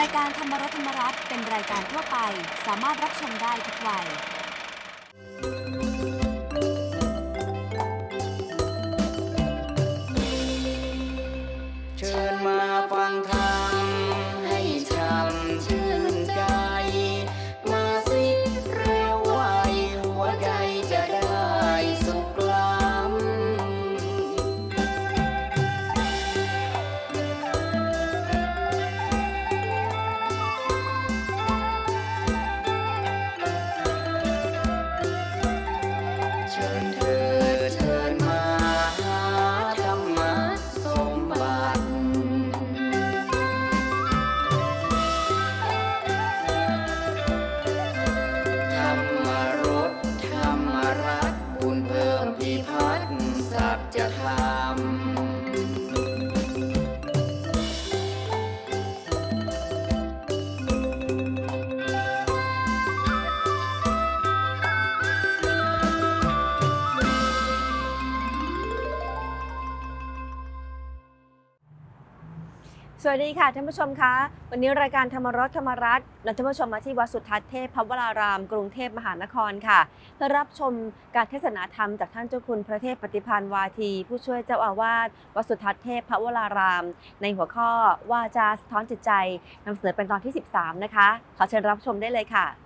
รายการธรรมรสธรรมรัตน์เป็นรายการทั่วไป สามารถรับชมได้ทุกวัย จธรรม วัสดีค่ะท่านผู้ชมคะวันนี้รายการธรรมรสธรรมรัตน์นำท่านผู้ชมมาที่วัดสุทัศน์เทพพระวราราม กรุงเทพมหานครค่ะเพื่อรับชมการเทศนาธรรมจากท่านเจ้าคุณพระเทพปฏิพันธ์วาที ผู้ช่วยเจ้าอาวาสวัดสุทัศน์เทพพระวราราม ในหัวข้อว่าจาสะท้อนจิตใจนำเสนอเป็นตอนที่ 13 นะคะ ขอเชิญรับชมได้เลยค่ะ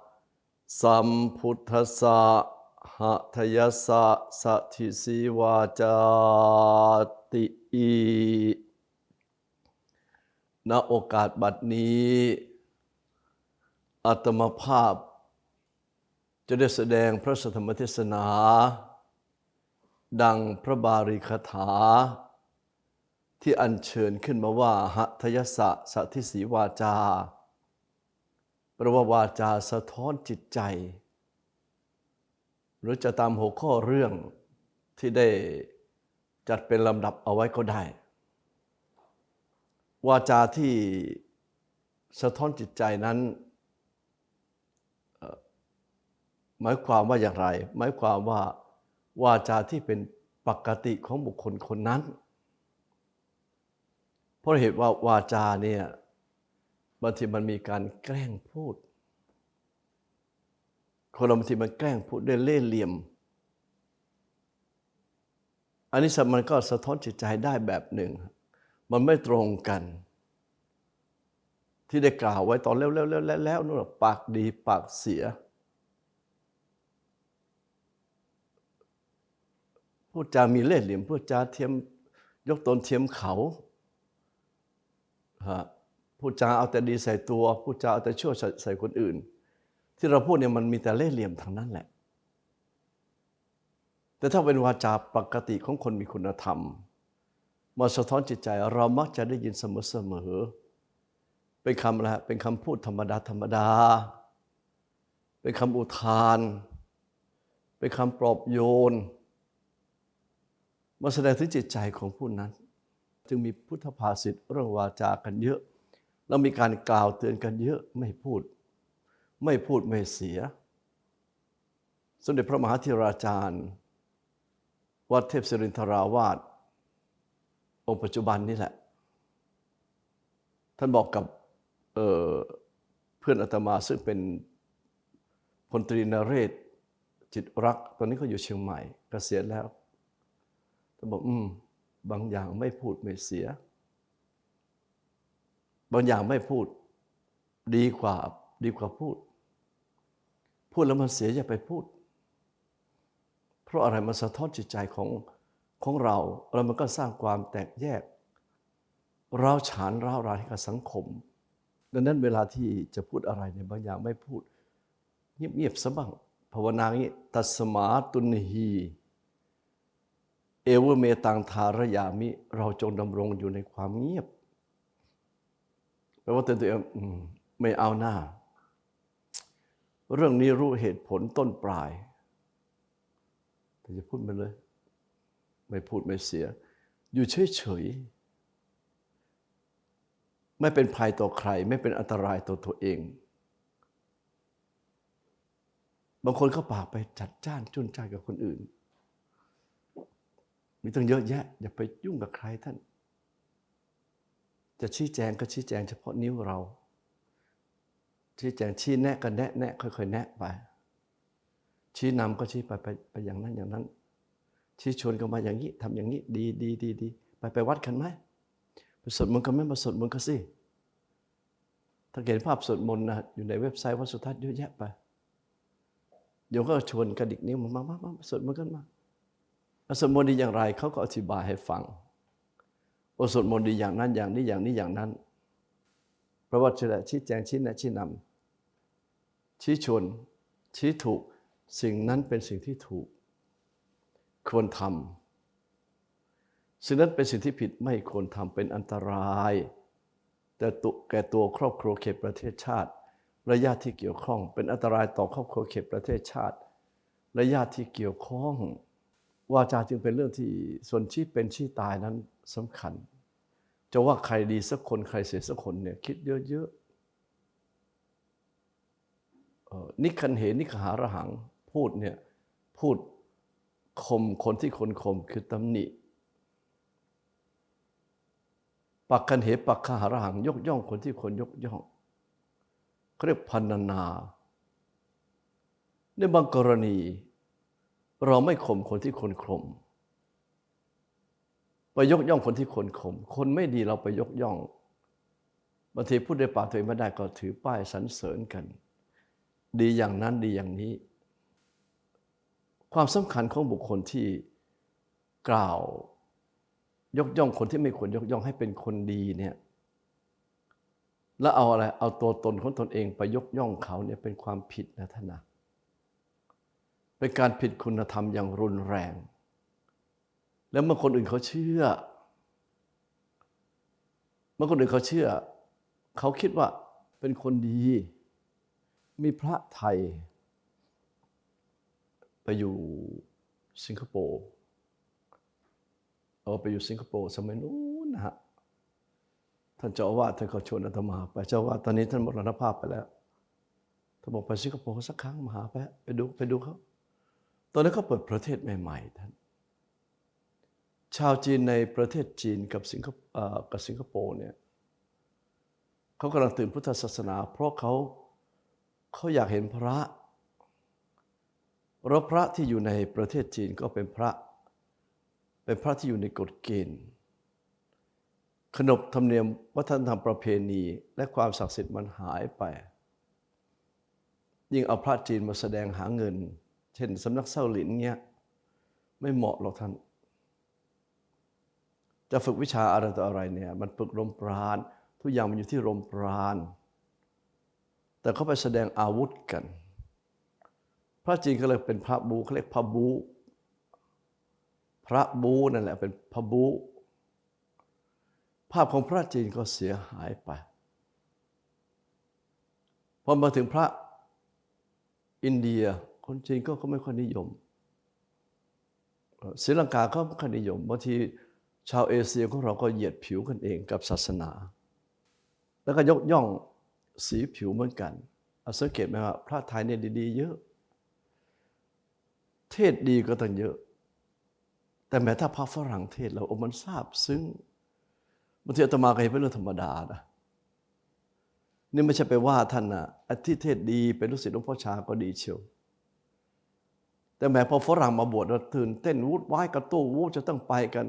สัมพุทธสะหะทยสสะสัทิสีวาจาติอีณโอกาสบัดนี้อาตมาภาพ จะได้แสดงพระสัทธรรมเทศนา ดังพระบาลีคาถา ที่อัญเชิญขึ้นมาว่าหัทยสะสัทิสีวาจา แปลว่าวาจาสะท้อนจิตใจ หรือจะตามหัวข้อเรื่องที่ได้จัดเป็นลำดับเอาไว้ก็ได้ วาจาที่สะท้อนจิตใจนั้น หมายความว่าอย่างไร หมายความว่าวาจาที่เป็นปกติของบุคคลคนนั้น เพราะเหตุว่าวาจาเนี่ย บางทีมันมีการแกล้งพูด คนเราบางทีมันแกล้งพูดด้วยเล่ห์เหลี่ยม อันนี้มันก็สะท้อนจิตใจได้แบบหนึ่ง มันไม่ตรงกัน ที่ได้กล่าวไว้ตอนแล้วแล้วแล้วแล้วแล้วนู่นปากดีปากเสีย พูดจามีเล่ห์เหลี่ยมพูดจาเทียมยกตนเทียมเขาฮะ พูดจาเอาแต่ดีใส่ตัว พูดจาเอาแต่ชั่วใส่คนอื่น ที่เราพูดเนี่ยมันมีแต่เล่ห์เหลี่ยมทางนั้นแหละ แต่ถ้าเป็นวาจาปกติของคนมีคุณธรรม มาสะท้อนจิตใจเรามักจะได้ยินเสมอๆเป็นคำอะไรฮะเป็นคำพูดธรรมดาธรรมดา เป็นคำอุทาน เป็นคำปลอบโยน มาแสดงถึงจิตใจของผู้นั้น จึงมีพุทธภาษิตเรื่องวาจากันเยอะ แล้วมีการกล่าวเตือนกันเยอะไม่พูด ไม่พูดไม่เสีย สมเด็จพระมหาธีราจารย์ วัดเทพศิรินทราวาสองค์ปัจจุบันนี่แหละ ท่านบอกกับเเพื่อนอาตมาซึ่งเป็นพลตรีนเรศจิตรัก ตอนนี้เขาอยู่เชียงใหม่เกษียณแล้วท่านบอกอืมบางอย่างไม่พูดไม่เสีย บางอย่างไม่พูด ดีกว่าดีกว่าพูด พูดแล้วมันเสียอย่าไปพูด เพราะอะไรมันสะท้อนจิตใจของของเรา แล้วมันก็สร้างความแตกแยกเราวฉานร้าวรานให้กับสังคม ดังนั้นเวลาที่จะพูดอะไรเนี่ยบางอย่างไม่พูด เงียบๆซะบ้างภาวนาอย่างนี้ตัสมาตุนหีเอวเมตังทารยามิ เราจงดำรงอยู่ในความเงียบ แปลว่าเตือนตัวเองไม่เอาหน้า เรื่องนี้รู้เหตุผลต้นปลาย แต่จะพูดไปเลย ไม่พูดไม่เสีย อยู่เฉยๆ ไม่เป็นภัยต่อใคร ไม่เป็นอันตรายต่อตัวเอง บางคนเข้าปากไปจัดจ้านจุนใจานกับคนอื่น มีตั้งเยอะแยะ อย่าไปยุ่งกับใครท่าน จะชี้แจงก็ชี้แจงเฉพาะนิ้วเรา ชี้แจงชี้แนะก็แนะแนะค่อยๆแนะไป ชี้นำก็ชี้ไปไปไปอย่างนั้นอย่างนั้น ชี้ชวนก็มาอย่างนี้ทำอย่างนี้ดีดีดีดีไปไปวัดกันไหมไปสวดมนต์กันไหมมาสวดมนต์กันสิถ้าเห็นภาพสวดมนต์นะอยู่ในเว็บไซต์วัดสุทัศน์เยอะแยะไปเดี๋ยวก็ชวนกระดิกนิ้วมามามาสวดมนต์กันมาสวดมนต์ดีอย่างไรเขาก็อธิบายให้ฟัง สวดมนต์ดีอย่างนั้นอย่างนี้อย่างนี้อย่างนั้น พระว่าจะชี้แจงชี้แนะชี้นำชี้ชวนชี้ถูกสิ่งนั้นเป็นสิ่งที่ถูก ควรทำสิ่งนั้นเป็นสิ่งที่ผิดไม่ควรทำเป็นอันตราย แต่ตแก่ตัวครอบครัวเขตประเทศชาติและญาติที่เกี่ยวข้อง เป็นอันตรายต่อครอบครัวเขตประเทศชาติและญาติที่เกี่ยวข้องวาจาจึงเป็นเรื่องที่ส่วนชี้เป็นชี้ตายนั้นสำคัญ จะว่าใครดีสักคนใครเสียสักคนเนี่ยคิดเยอะๆเอ่อนิคันเหนิคหาระหังพูดเนี่ยพูดคมคนที่คนคมคือตำหนิปักกันเหปักขหาระหังยกย่องคนที่คนยกย่องเขาเรียกพันนา ในบางกรณี เราไม่ข่มคนที่คนข่ม ไปยกย่องคนที่คนข่มคนไม่ดีเราไปยกย่องบางทีพูดในปากตัวเองไม่ได้ก็ถือป้ายสรรเสริญกัน ดีอย่างนั้นดีอย่างนี้ ความสำคัญของบุคคลที่กล่าวยกย่องคนที่ไม่ควรยกย่องให้เป็นคนดีเนี่ยแล้วเอาอะไรเอาตัวตนของตนเองไปยกย่องเขาเนี่ยเป็นความผิดนะท่านนะเป็นการผิดคุณธรรมอย่างรุนแรง แล้วเมื่อคนอื่นเขาเชื่อ เมื่อคนอื่นเขาเชื่อ เขาคิดว่าเป็นคนดี มีพระไทย ไปอยู่สิงคโปร์เอาไปอยู่สิงคโปร์สมัยนู้นนะฮะท่านเจ้าอาวาสท่านก็ชวนอาตมาไปเจ้าอาวาสตอนนี้ท่านมรณภาพไปแล้วท่านบอกไปสิงคโปร์สักครั้งมาหาไปไปดูไปดูเขาตอนนั้นเขาเปิดประเทศใหม่ ๆ ท่าน ชาวจีนในประเทศจีนกับสิงคโปร์เอ่อกับสิงคโปร์เนี่ยเขากำลังตื่นพุทธศาสนา เพราะเขาเขาอยากเห็นพระแล้วพระที่อยู่ในประเทศจีนก็เป็นพระ เป็นพระที่อยู่ในกฎเกณฑ์ ขนบธรรมเนียมวัฒนธรรมประเพณี และความศักดิ์สิทธิ์มันหายไป ยิ่งเอาพระจีนมาแสดงหาเงิน เช่นสำนักเศร้าหลินเงี้ยไม่เหมาะหรอกท่าน จะฝึกวิชาอะไรต่ออะไรเนี่ย มันฝึกรมปราณ ทุกอย่างมันอยู่ที่รมปราณ แต่เขาไปแสดงอาวุธกัน พระจีนก็เลยเป็นพระบูเขาเรียกพระบู พระบูนั่นแหละเป็นพระบู ภาพของพระจีนก็เสียหายไป พอมาถึงพระอินเดียคนจีนก็ก็ไม่ค่อยนิยมศรีลังกาก็ไม่ค่อยนิยมบางที ชาวเอเชียของเราก็เหยียดผิวกันเองกับศาสนา แล้วก็ยกย่องสีผิวเหมือนกันเอาสังเกตไหมว่าพระไทยเนี่ยดีๆเยอะ เทศดีก็ตั้งเยอะ แต่แม้ถ้าพระฝรั่งเทศเราโอ้มันซาบซึ้งบางทีอาตมาก็เห็นเป็นเรื่องธรรมดานะนี่ไม่ใช่ไปว่าท่านนะอาที่เทศดีเป็นลูกศิษย์หลวงพ่อชาก็ดีเชียว แต่แม้พอฝรั่งมาบวชเราตื่นเต้นวุ่นวายกระตู้วูจะต้องไปกัน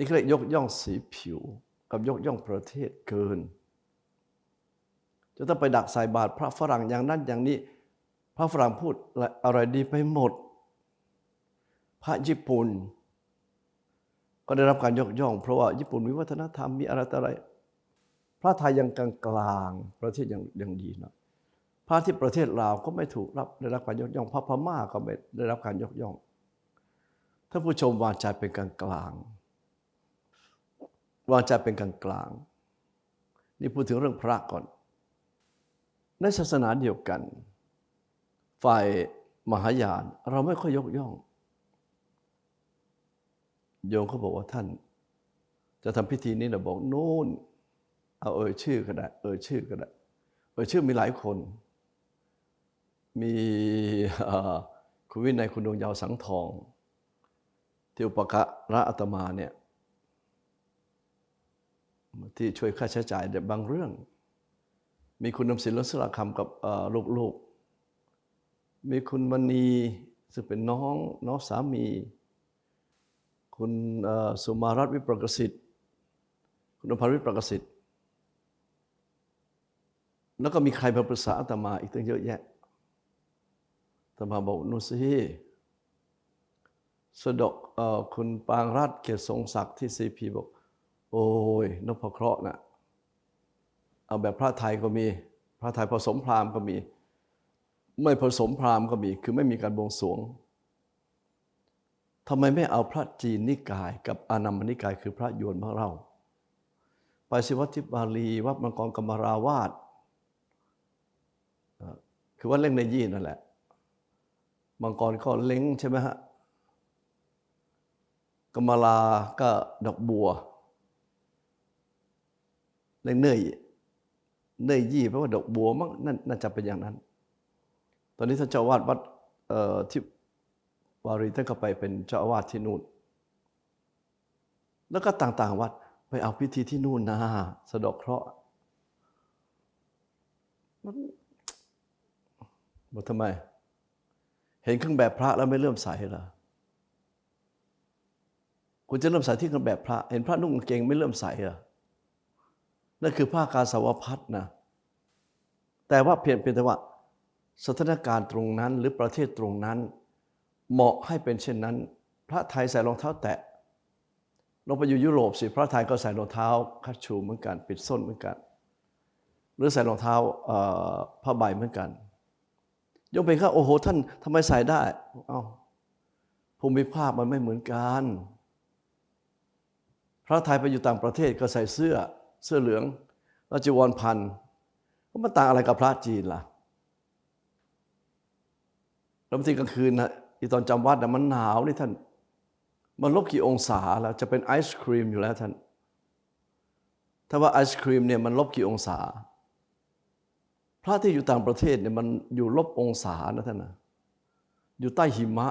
นี่เขาเรียกยกย่องสีผิว กับยกย่องประเทศเกิน จะต้องไปดักใส่บาตรพระฝรั่งอย่างนั้นอย่างนี้ พระฝรั่งพูดอะไรดีไปหมด พระญี่ปุ่น ก็ได้รับการยกย่อง เพราะว่าญี่ปุ่นมีวัฒนธรรมมีอะไรต่ออะไร พระไทยยังกลางกลางประเทศยังยังดีนะพระที่ประเทศลาวก็ไม่ถูกรับได้รับการยกย่อง พระพม่าก็ไม่ได้รับการยกย่องท่านผู้ชมวางใจเป็นกลางกลาง วางใจเป็นกลางกลางนี่พูดถึงเรื่องพระก่อน ในศาสนาเดียวกัน ฝ่ายมหายานเราไม่ค่อยยกย่อง โยมเขาบอกว่าท่าน จะทำพิธีนี้นะบอกโน่นเอาเอ่ยชื่อก็ได้เอ่ยชื่อก็ได้เอ่ยชื่อมีหลายคน มีคุณวินัยคุณดวงยาวสังทองที่อุปการะอาตมาเนี่ย ที่ช่วยค่าใช้จ่ายบางเรื่อง มีคุณนำศิลป์สระคำกับลูกๆ มีคุณมณีซึ่งเป็นน้องน้องสามี คุณสุมารัตวิประกสิทธิ์คุณอภรวิประกสิทธิ์แล้วก็มีใครมาปรึกษาอาตมาอีกตั้งเยอะแยะอาตมาบอกนุสิสดกคุณปางรัตเกียรติทรงศักดิ์ที่ซีพีบอก โอ้ยนพเคราะห์น่ะเอาแบบพระไทยก็มี พระไทยผสมพราหมณ์ก็มี ไม่ผสมพราหมณ์ก็มี คือไม่มีการบวงสรวงทำไมไม่เอาพระจีนนิกาย กับอานัมมนิกาย คือพระยวนพระเราไปสิวัดทิบาลีวัดมังกรกรรมราวาสคือวัดเล่งในยี่นั่นแหละ มังกรก็เล้งใช่ไหมฮะกรรมลาก็ดอกบัว เล่งเนื่อยเนื่อยยี่แปลว่าดอกบัวมั้งนั่นน่าจะเป็นอย่างนั้น ตอนนี้ท่านเจ้าวาดวัดที่วารีท่านก็ไปเป็นเจ้าอาวาสที่นู่น แล้วก็ต่างๆวัดไปเอาพิธีที่นู่นนะสะดอกเคราะห์มันบอกทำไม เห็นเครื่องแบบพระแล้วไม่เลื่มใสเหรอคุณจะเลื่มใส่ที่เครื่องแบบพระ เห็นพระนุ่งกางเกงไม่เลื่มใสเหรอ นั่นคือผ้ากาสาวพัดนะแต่ว่าเพียงเพียงแต่ว่าสถานการณ์ตรงนั้นหรือประเทศตรงนั้น เหมาะให้เป็นเช่นนั้น พระไทยใส่รองเท้าแตะลงไปอยู่ยุโรปสิพระไทยก็ใส่รองเท้าคัชชูเหมือนกัน ปิดส้นเหมือนกัน หรือใส่รองเท้าผ้าใบเหมือนกันยกไปข้าโอ้โห ท่านทำไมใส่ได้เอ้าภูมิภาคมันไม่เหมือนกัน พระไทยไปอยู่ต่างประเทศก็ใส่เสื้อ เสื้อเหลืองแล้วจีวรพันก็มันต่างอะไรกับพระจีนล่ะแล้วบางทีกลางคืนนะอีตอนจำวัดนะมันหนาวนี่ท่าน มันลบกี่องศาแล้วจะเป็นไอศครีมอยู่แล้วท่าน ถ้าว่าไอศครีมเนี่ยมันลบกี่องศา พระที่อยู่ต่างประเทศเนี่ยมันอยู่ลบองศานะท่านนะอยู่ใต้หิมะ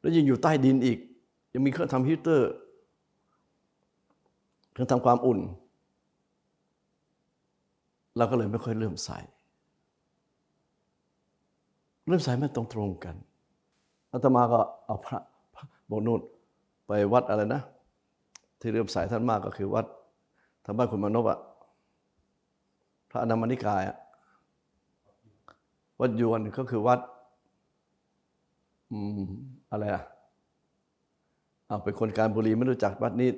แล้วยังอยู่ใต้ดินอีก ยังมีเครื่องทำฮีเตอร์ เครื่องทำความอุ่น เราก็เลยไม่ค่อยเลื่อมใสเลื่อมใสไม่ตรงตรงกันอาตมาก็เอาพระบอกนู่นไปวัดอะไรนะ ที่เริ่อมใสท่านมากก็คือวัดทางบ้านคุณมานพอะพระอนามานิกายอะวัดยวนก็คือวัดอืมอะไรอะเอาเป็นคนการบุรีไม่รู้จักวัดนี้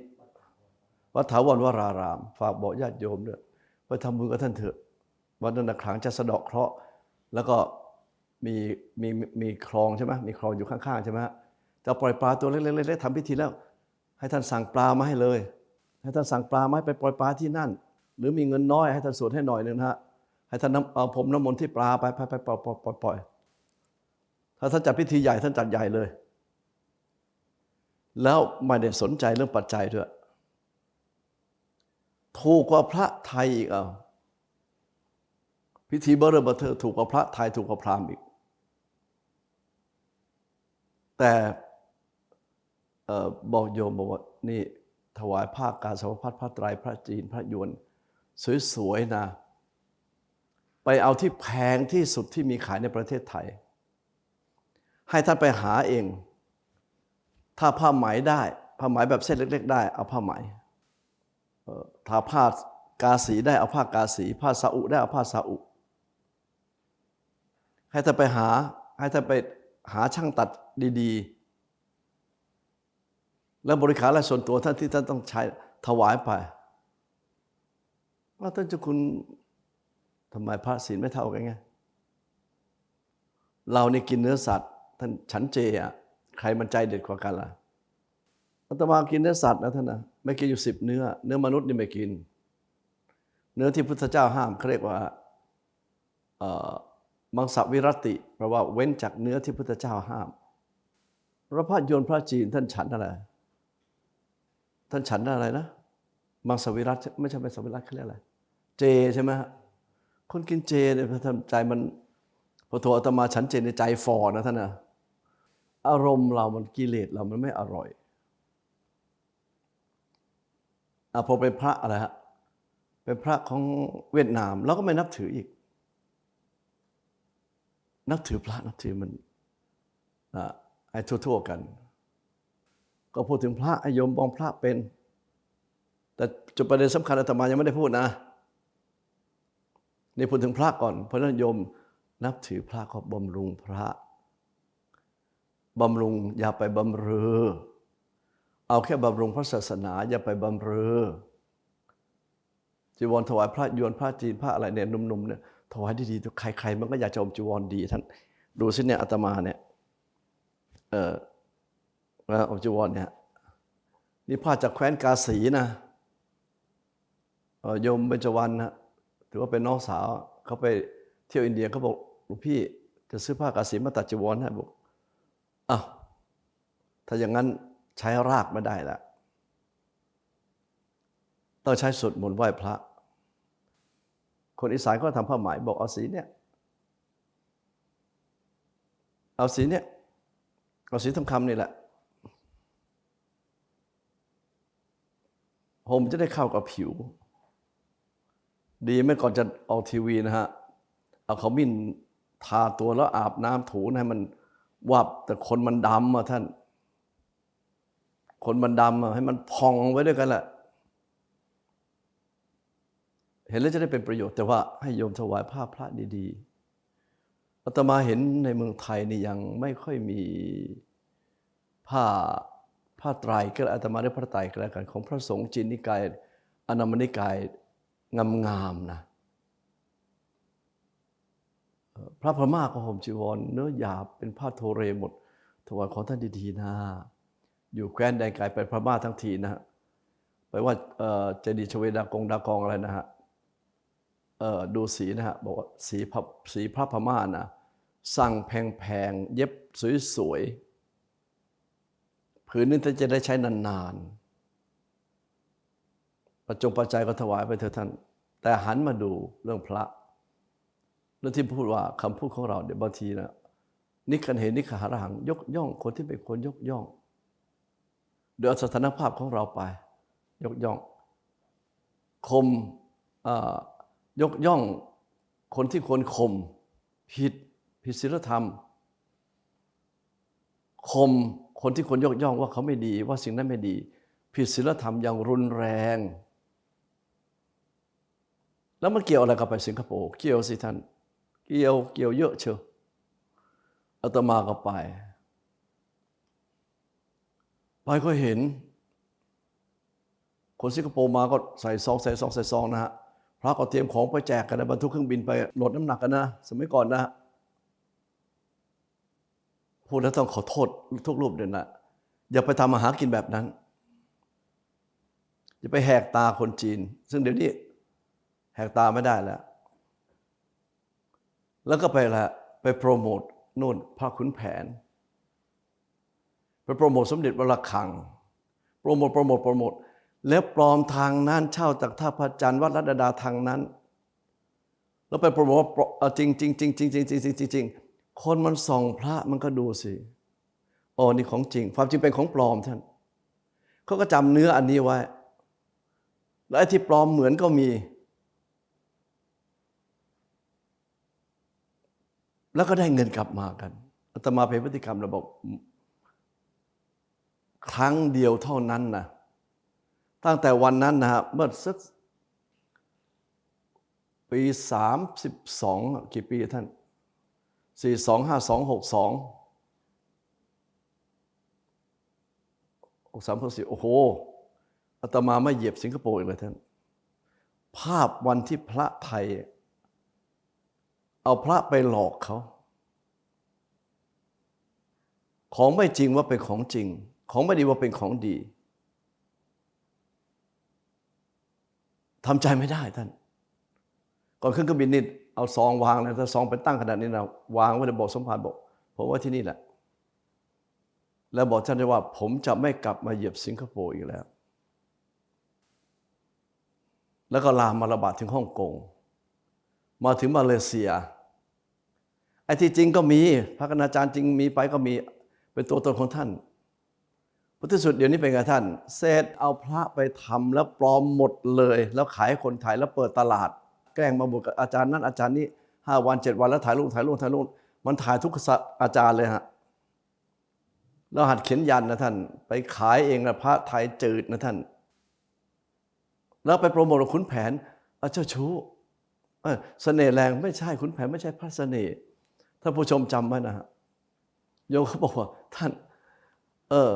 วัดถาวรวราราม ฝากบอกญาติโยมด้วย ไปทำบุญกับท่านเถอะวัดนั้นนะครั้งจะสะเดาะเคราะห์แล้วก็มีมีมีคลองใช่ไหมมีคลองอยู่ข้างๆใช่ไหมจะปล่อยปลาตัวเล็กๆๆทำพิธีแล้ว ให้ท่านสั่งปลามาให้เลย ให้ท่านสั่งปลามาให้ไปปล่อยปลาที่นั่น หรือมีเงินน้อยให้ท่านสวดให้หน่อยหนึงนะฮะให้ท่านเอาผมน้ำมนต์ที่ปลาไปไปไปปล่อยปล่อยปล่อยปล่อยถ้าท่านจัดพิธีใหญ่ท่านจัดใหญ่เลย แล้วไม่ได้สนใจเรื่องปัจจัยด้วย ถูกกว่าพระไทยอีกเอาพิธีเบอร์เบอร์เธอถูกกว่าพระไทยถูกกว่าพราหมณ์อีก แต่ออบอกโยมบอกว่านี่ถวายผ้าการสาวพัดพระไตรพระจีนพระยวน สวยๆนะ ไปเอาที่แพงที่สุดที่มีขายในประเทศไทย ให้ท่านไปหาเอง ถ้าผ้าไหมได้ ผ้าไหมแบบเส้นเล็ก ๆ ได้ เอาผ้าไหม เอ่อถ้าผ้ากาสีได้เอาผ้ากาสีผ้าซาอุได้เอาผ้าซาอุให้ท่านไปหาให้ท่านไปหาช่างตัดดีๆ แล้วบริการและส่วนตัวท่านที่ท่านต้องใช้ถวายไปว่าท่านเจ้าคุณทำไมพระศีลไม่เท่ากันไง เรานี่กินเนื้อสัตว์ ท่านฉันเจอะใครมันใจเด็ดกว่ากันล่ะ อาตมากินเนื้อสัตว์นะท่านนะไม่กินอยู่สิบเนื้อ เนื้อมนุษย์นี่ไม่กิน เนื้อที่พุทธเจ้าห้ามเขาเรียกว่ามังสวิรติแปลว่าเว้นจากเนื้อที่พุทธเจ้าห้าม พระพาโยนพระจีนท่านฉันอะไร ท่านฉันอะไรนะ มังสวิรัตไม่ใช่มังสวิรัตเขาเรียกอะไร เจใช่ไหมคนกินเจเนี่ยพอทำใจมันพอโทอาตมาฉันเจในใจฟอนะท่านนะอารมณ์เรามันกิเลสเรามันไม่อร่อย อพอเป็นพระอะไรฮะเป็นพระของเวียดนามเราก็ไม่นับถืออีก นับถือพระนับถือมันอะไอ้ทั่วๆกัน ก็พูดถึงพระไอ้โยมมองพระเป็น แต่จุดประเด็นสำคัญอาตมายังไม่ได้พูดนะนี่พูดถึงพระก่อน เพราะฉะนั้นโยมนับถือพระก็บำรุงพระบำรุงอย่าไปบำเรอ เอาแค่บำรุงพระศาสนา อย่าไปบำเรอจีวรถวายพระยวนพระจีนพระอะไรเนี่ยหนุ่มๆเนี่ยถวายดีๆใครๆมันก็อยากจะอมจีวรดีท่านดูสิเนี่ยอาตมาเนี่ยเออนะอมจีวรเนี่ยนี่ผ้าจากแคว้นกาสีนะโยมเบญจวรรณนะถือว่าเป็นน้องสาวเขาไปเที่ยวอินเดียเขาบอกหลวงพี่จะซื้อผ้ากาสีมาตัดจีวรให้บอกอ้าวถ้าอย่างนั้น ใช้รากไม่ได้ละต้องใช้สวดมนต์ไหว้พระ คนอีสานก็ทำผ้าไหมบอกเอาสีเนี่ยเอาสีเนี่ยเอาสีทองคำนี่แหละห่มจะได้เข้ากับผิว ดีไม่ก่อนจะออกทีวีนะฮะ เอาเขามิ้นทาตัวแล้วอาบน้ำถูให้มันวับแต่คนมันดำอะท่าน คนมันดำให้มันพองไว้ด้วยกันแหละเห็นแล้วจะได้เป็นประโยชน์แต่ว่าให้โยมถวายผ้าพระดีๆอาตมาเห็นในเมืองไทยนี่ยังไม่ค่อยมีผ้าผ้าไตรก็อาตมาได้พระไตรก็แล้วกันของพระสงฆ์จีนนิกายอนามนิกายงามๆนะพระพม่าก็ห่มจีวรเนื้อหยาบเป็นผ้าโทเรหมดถวายของท่านดีๆนะ อยู่แคว้นแดนไกลไปพม่าทั้งทีนะฮะไปว่าเจดีย์ชเวดากงดากองอะไรนะฮะดูสีนะฮะบอกว่าสีพระสีพระพม่านะสั่งแพงๆ เย็บสวยๆผืนนึงท่านจะได้ใช้นานๆประจงปัจจัยก็ถวายไปเถอะท่าน แต่หันมาดูเรื่องพระเรื่องที่พูดว่าคำพูดของเราเดี๋ยวบางทีนะนิคันเหนิคหารหัง ยกย่องคนที่เป็นคนยกย่อง โดยเอาสถานภาพของเราไป ยกย่องคมยกย่องคนที่ควรข่มผิดผิดศีลธรรมข่มคนที่ควรยกย่องว่าเขาไม่ดี ว่าสิ่งนั้นไม่ดี ผิดศีลธรรมอย่างรุนแรง แล้วมันเกี่ยวอะไรกับไปสิงคโปร์เกี่ยวสิท่าน เกี่ยวเกี่ยวเยอะเชียวอาตมาก็ไป ไปก็เห็น คนสิงคโปร์มาก็ใส่ซองใส่ซองใส่ซองนะฮะพระก็เตรียมของไปแจกกันนะบรรทุกเครื่องบินไปลดน้ำหนักกันนะสมัยก่อนนะฮะพูดแล้วต้องขอโทษทุกรูปเด่นนะอย่าไปทำอาหารกินแบบนั้น อย่าไปแหกตาคนจีน ซึ่งเดี๋ยวนี้แหกตาไม่ได้แล้ว แล้วก็ไปละไปโปรโมทนู่นพระขุนแผน ไปโปรโมทสมเด็จวรคัง โปรโมทโปรโมทโปรโมทแล้วปลอมทางนั้นเช่าจากท่าพระจันทร์วัดรัตดาทางนั้น แล้วไปโปรโมทว่าจริงจริงจริงจริงจริงจริงจริงจริงคนมันส่องพระมันก็ดูสิอ๋อนี่ของจริง ความจริงเป็นของปลอมท่านเขาก็จำเนื้ออันนี้ไว้ แล้วไอ้ที่ปลอมเหมือนก็มี แล้วก็ได้เงินกลับมากันอาตมาเป็นพฤติกรรมเราบอก ครั้งเดียวเท่านั้นนะตั้งแต่วันนั้นนะฮะเมื่อสักปีสามสิบสองกี่ปีท่านสี่สองห้าสองหกสองหกสามหกสี่โอ้โหอาตมาไม่เหยียบสิงคโปร์อีกเลยท่าน ภาพวันที่พระไทย เอาพระไปหลอกเขา ของไม่จริงว่าเป็นของจริง ของไม่ดีว่าเป็นของดีทำใจไม่ได้ท่าน ก่อนขึ้นเครื่องบินนี่เอาซองวางเลยถ้าซองเป็นตั้งขนาดนี้นะวางไว้ในบสถ์สมภารบอกผมว่าที่นี่แหละ แล้วบอกท่านได้ว่า ผมจะไม่กลับมาเหยียบสิงคโปร์อีกแล้ว แล้วก็ลามมาระบาดถึงฮ่องกงมาถึงมาเลเซียไอ้ที่จริงก็มีพระคณาจารย์จริงมีไปก็มีเป็นตัวตนของท่าน พุทธสุดเดี๋ยวนี้เป็นไงท่าน เศษเอาพระไปทำแล้วปลอมหมดเลย แล้วขายคนไทยแล้วเปิดตลาด แกล้งมาบวชกับอาจารย์นั้นอาจารย์นี้ห้าวันเจ็ดวันแล้วถ่ายรูปถ่ายรูปถ่ายรูปมันถ่ายทุกศาอาจารย์เลยฮะแล้วหัดเขียนยันนะท่าน ไปขายเองนะพระไทยจืดนะท่าน แล้วไปโปรโมทกับขุนแผนเอาเจ้าชู้เสน่ห์แรงไม่ใช่ขุนแผนไม่ใช่พระเสน่ห์ท่านผู้ชมจำไว้นะฮะโยมเขาบอกว่าท่าน เออ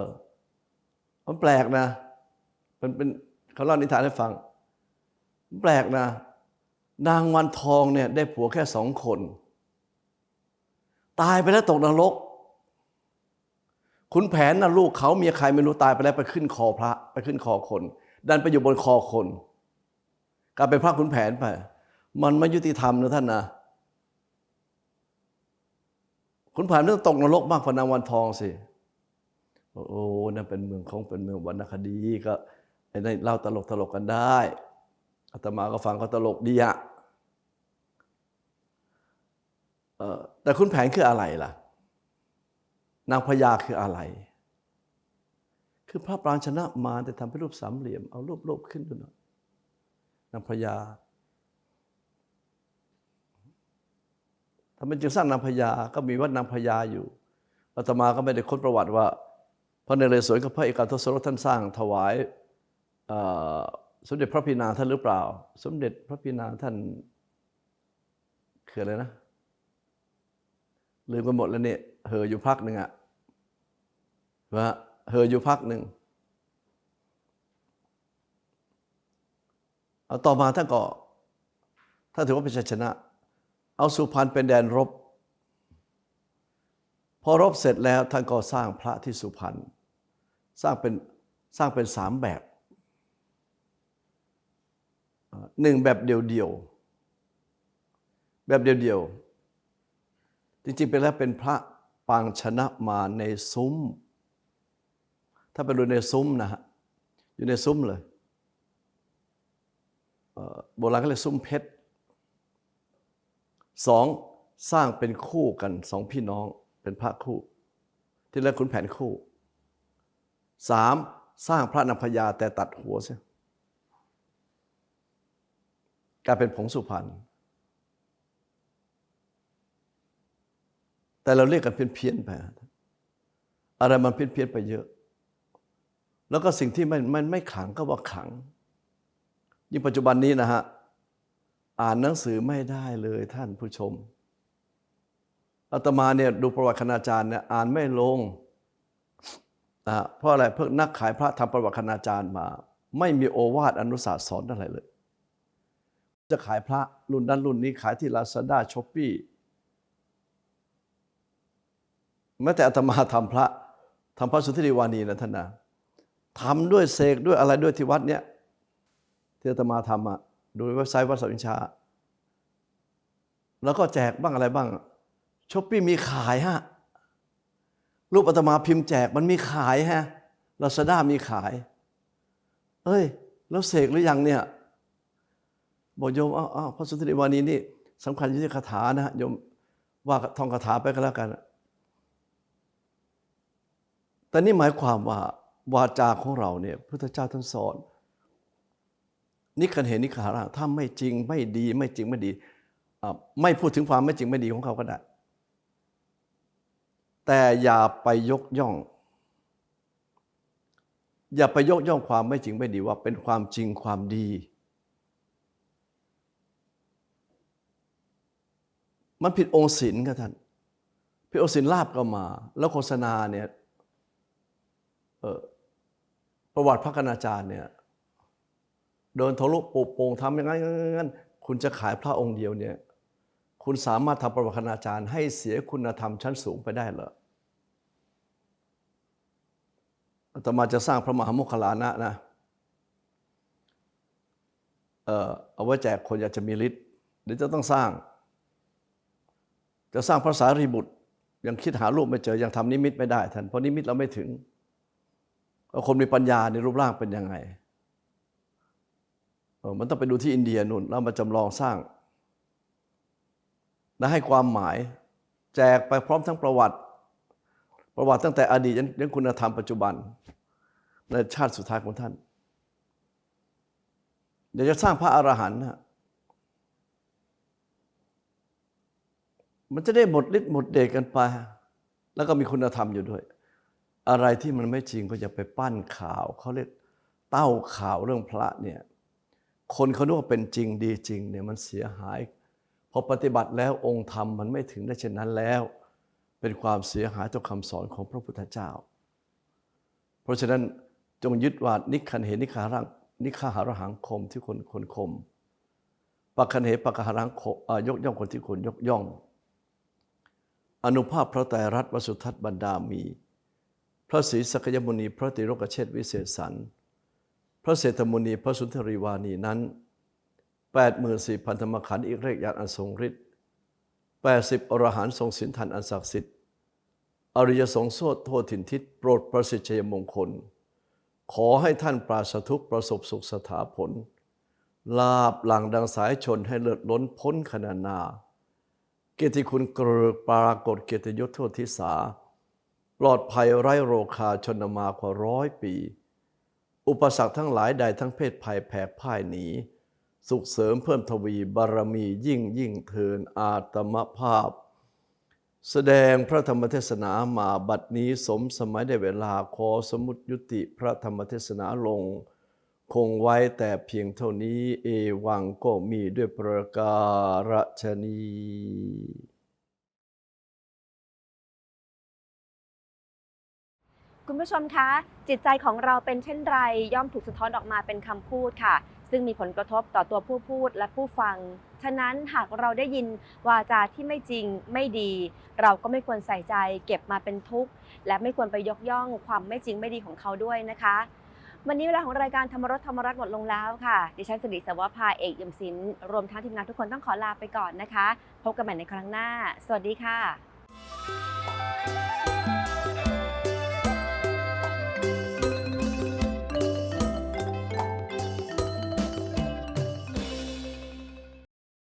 มันแปลกนะ มันเป็นเขาเล่านิทานให้ฟัง แปลกนะ นางวันทองเนี่ยได้ผัวแค่สองคน ตายไปแล้วตกนรก ขุนแผนนะลูกเขาเมียใครไม่รู้ตายไปแล้วไปขึ้นคอพระไปขึ้นคอคน ดันไปอยู่บนคอคนกลายเป็นพระขุนแผนไป มันไม่ยุติธรรมนะท่านนะขุนแผนต้องตกนรกมากกว่านางวันทองสิ โอ้นั่นเป็นเมืองของเป็นเมืองวรรณคดีก็ไอ้นี่เล่าตลกตลกกันได้อาตมาก็ฟังก็ตลกดีอะแต่คุณแผนคืออะไรล่ะ นางพญาคืออะไร คือพระปรางชนะมาแต่ทำเป็นรูปสามเหลี่ยม เอารูปโลบขึ้นดูหน่อยนางพญาทำเป็นจึงสร้างนางพญาก็มีวัดนางพญาอยู่อาตมาก็ไม่ได้ค้นประวัติว่า พระนเรศวรกับพระเอกาทศรสท่านสร้างถวายสมเด็จพระพินาท่านหรือเปล่า สมเด็จพระพินาท่านคืออะไรนะลืมกันหมดแล้วเนี่ยเหออยู่พักหนึ่งอะว่าเหออยู่พักหนึ่งเอาต่อมาท่านก็ถ้านถือว่าเป็นชัยชนะ เอาสุพรรณเป็นแดนรบ พอรบเสร็จแล้วท่านก็สร้างพระที่สุพรรณ สร้างเป็นสร้างเป็นสามแบบหนึ่งแบบเดียวๆแบบเดียวๆจริงๆเป็นแล้วเป็นพระปางชนะมาในซุ้ม ถ้าไปดูในซุ้มนะฮะอยู่ในซุ้มเลยโบราณเขาเรียกซุ้มเพชรสองสร้างเป็นคู่กันสองพี่น้องเป็นพระคู่ ที่เรียกขุนแผนคู่ สามสร้างพระนางพญาแต่ตัดหัวเสียกลายเป็นผงสุพรรณแต่เราเรียกกันเพี้ยนๆไปอะไรมันเพี้ยนๆไปเยอะ แล้วก็สิ่งที่มันมันไม่ขังก็ว่าขังยิ่งปัจจุบันนี้นะฮะอ่านหนังสือไม่ได้เลยท่านผู้ชมอาตมาเนี่ยดูประวัติคณาจารย์เนี่ยอ่านไม่ลง นะเพราะอะไรเพิ่งนักขายพระทำประวัติคณาจารย์มา ไม่มีโอวาทอนุศาสตร์สอนอะไรเลย จะขายพระรุ่นนั้นรุ่นนี้ขายที่ลาซาด้าช้อปปี้แม้แต่อาตมาทำพระทำพระสุทธิวานีนะท่านนะทำด้วยเสกด้วยอะไรด้วยที่วัดเนี่ยที่อาตมาทำอะดูเว็บไซต์วัดสวิญชา แล้วก็แจกบ้างอะไรบ้างช้อปปี้มีขายฮะ รูปอาตมาพิมพ์แจกมันมีขายฮะลาซาด้ามีขาย เอ้ย แล้วเสกหรือยังเนี่ยบอกโยมอ้าวอ้าวพระสุทธิวานีนี่สำคัญอยู่ที่คาถานะโยมว่าท่องคาถาไปก็แล้วกันแต่นี่หมายความว่าวาจาของเราเนี่ยพุทธเจ้าท่านสอนนิคันเห็นนิคาระถ้าไม่จริงไม่ดีไม่จริงไม่ดี ไม่พูดถึงความไม่จริงไม่ดีของเขาก็ได้ แต่อย่าไปยกย่อง อย่าไปยกย่องความไม่จริงไม่ดีว่าเป็นความจริงความดี มันผิดองค์ศีลครับท่านผิดองค์ศีลลาบก็มา แล้วโฆษณาเนี่ยออประวัติพระคณาจารย์เนี่ยเดินทะลุปุโปงทำย่างนั้นอย่างนั้นคุณจะขายพระองค์เดียวเนี่ยคุณสามารถทำประวัติคณาจารย์ให้เสียคุณธรรมชั้นสูงไปได้เหรอ อาตมาจะสร้างพระมหาโมคคลานะนะเออเอาไว้แจกคนอยากจะมีฤทธิ์เดี๋ยวจะต้องสร้าง จะสร้างพระสารีบุตร ยังคิดหารูปไม่เจอ ยังทำนิมิตไม่ได้ท่านเพราะนิมิตเราไม่ถึงว่าคนมีปัญญาในรูปร่างเป็นยังไงเออมันต้องไปดูที่อินเดียนู่นแล้วมาจำลองสร้าง และให้ความหมาย แจกไปพร้อมทั้งประวัติ ประวัติตั้งแต่อดีตยันคุณธรรมปัจจุบัน ในชาติสุดท้ายของท่านเดี๋ยวจะสร้างพระอรหันต์นะมันจะได้หมดฤทธิ์หมดเดชกันไป แล้วก็มีคุณธรรมอยู่ด้วย อะไรที่มันไม่จริงก็อย่าไปปั้นข่าวเขาเรียกเต้าข่าวเรื่องพระเนี่ยคนเขาคิดว่าเป็นจริงดีจริงเนี่ยมันเสียหาย พอปฏิบัติแล้วองค์ธรรมมันไม่ถึงได้เช่นนั้นแล้ว เป็นความเสียหายต่อคำสอนของพระพุทธเจ้า เพราะฉะนั้นจงยึดว่านิคันเหนิคารังนิคาหารหังคมที่คนคนคมปักคันเหปักหารังคอ่ายกย่องคนที่คนยกย่อง อนุภาพพระไตรรัตนวสุทัศน์บรรดามี พระศรีสกยมุนีพระติโรกเชษวิเศษสันพระเศรษฐมุนีพระสุนทรีวานีนั้น 84,000ธรรมขันธ์อีกเรกยานอันทรงฤทธิ์ 80 อรหันต์ทรงสินทันอันศักดิ์สิทธิ์ อริยสงฆ์โสดโทษถิ่นทิศโปรดประสิทธิ์ชัยมงคล ขอให้ท่านปราศทุกประสบสุขสถาผล ลาบหลังดังสายชนให้เลิศล้นพ้นขนานา เกียรติคุณเกริกปรากฏเกียรติยศโทษทิสาปลอดภัยไร้โรคาชนมากว่าร้อยปี อุปสรรคทั้งหลายใดทั้งเพศภัยแผกพ่ายหนี สุขเสริมเพิ่มทวีบารมียิ่งยิ่งเทินอาตมภาพ แสดงพระธรรมเทศนามาบัดนี้สมสมัยได้เวลาขอสมุดยุติพระธรรมเทศนาลง คงไว้แต่เพียงเท่านี้เอวังก็มีด้วยประการฉนีคุณผู้ชมคะ จิตใจของเราเป็นเช่นไร ย่อมถูกสะท้อนออกมาเป็นคำพูดค่ะ ซึ่งมีผลกระทบต่อตัวผู้พูดและผู้ฟัง ฉะนั้นหากเราได้ยินวาจาที่ไม่จริงไม่ดี เราก็ไม่ควรใส่ใจเก็บมาเป็นทุกข์ และไม่ควรไปยกย่องความไม่จริงไม่ดีของเขาด้วยนะคะ วันนี้เวลาของรายการธรรมรสธรรมรัตน์หมดลงแล้วค่ะ ดิฉันสิริสวัสดิ์ภาเอกยมศิลป์รวมทั้งทีมงานทุกคนต้องขอลาไปก่อนนะคะ พบกันใหม่ในครั้งหน้า สวัสดีค่ะ